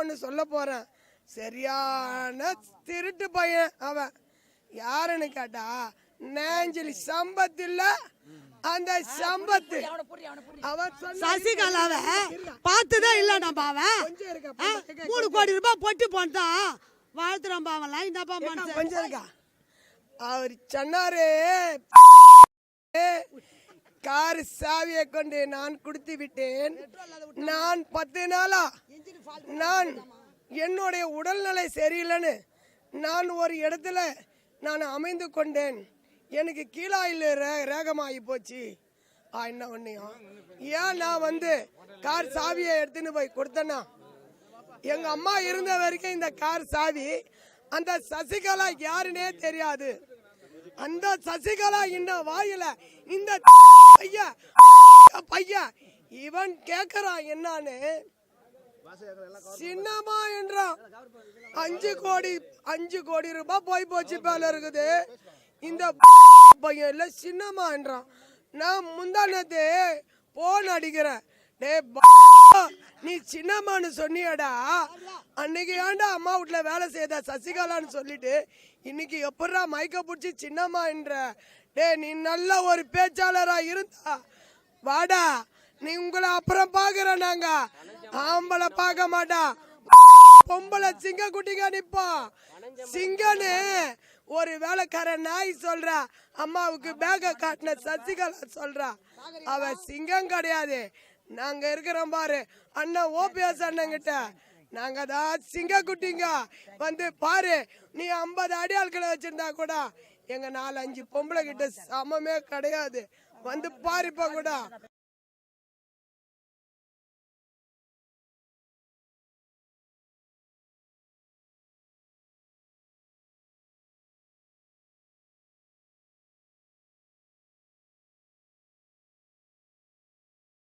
ஒன்று சொல்ல போறேன். சரியான திருட்டு பையன் அவன். யாருன்னு கேட்டா நேஞ்சலி சம்பத்து இல்ல. அந்த சம்பத்து அவன் சொன்ன சசிகலாவை பார்த்ததே இல்லை நம்ம அவன் மூணு கோடி ரூபாய் பொட்டி போன்தான் வாழ்த்துறான் பாவலாம் இந்தப்பா மனுஷன். கொஞ்சம் இருக்கா அவர் சொன்னாரு கார் சாவியை கொண்டு நான் கொடுத்து விட்டேன். நான் பத்து நாளா நான் என்னுடைய உடல்நிலை சரியில்லைன்னு நான் ஒரு இடத்துல நான் அமைந்து கொண்டேன். எனக்கு கீழாயில் ரே ரேகமாகி போச்சு. ஆ என்ன ஒன்றையும் ஏன் நான் வந்து கார் சாவியை எடுத்துன்னு போய் கொடுத்தேன்னா? எங்க அம்மா இருந்த வரைக்கும் இந்த கார் சாவி அந்த சசிகலா யாருன்னே தெரியாது. அந்த சசிகலா இன்னும் வாயில இந்த பையன் பையன் இவன் கேக்குறான் என்னன்னு சின்னமா என்றான் அஞ்சு கோடி அஞ்சு கோடி ரூபாய் போய் போச்சு போல இருக்குது. இந்த பையன் இல்ல சின்னமா என்றான். நான் முந்தானத்து போன் அடிக்கிறேன் டே நீ சின்னம்மான்னு சொன்னியடா. அன்னைக்கு ஏன்டா அம்மா வீட்ல வேலை செய்த சசிகலான்னு சொல்லிட்டு இன்னைக்கு எப்படா மயக்க பிடிச்சி சின்னம்மா என்ற. டே நீ நல்ல ஒரு பேச்சாளரா இருந்தா. வாடா நீ உங்களை அப்புறம் பாக்குறோம் நாங்க ஆம்பளை பார்க்க மாட்டா. பொம்பளை சிங்க குட்டிங்க நிப்போம் சிங்கன்னு ஒரு வேலைக்கார நாய் சொல்றா. அம்மாவுக்கு பேக காட்டின சசிகலா சொல்றா. அவ சிங்கம் கிடையாது. நாங்க இருக்கிறோம் பாரு. அண்ணன் ஓபிஎஸ் அண்ணங்கிட்ட நாங்க தான் சிங்க குட்டிங்க. வந்து பாரு நீ ஐம்பது அடி ஆட்களை வச்சிருந்தா கூட எங்க நாலு அஞ்சு பொம்பளை கிட்ட சமமே கிடையாது. வந்து பாரு கூட.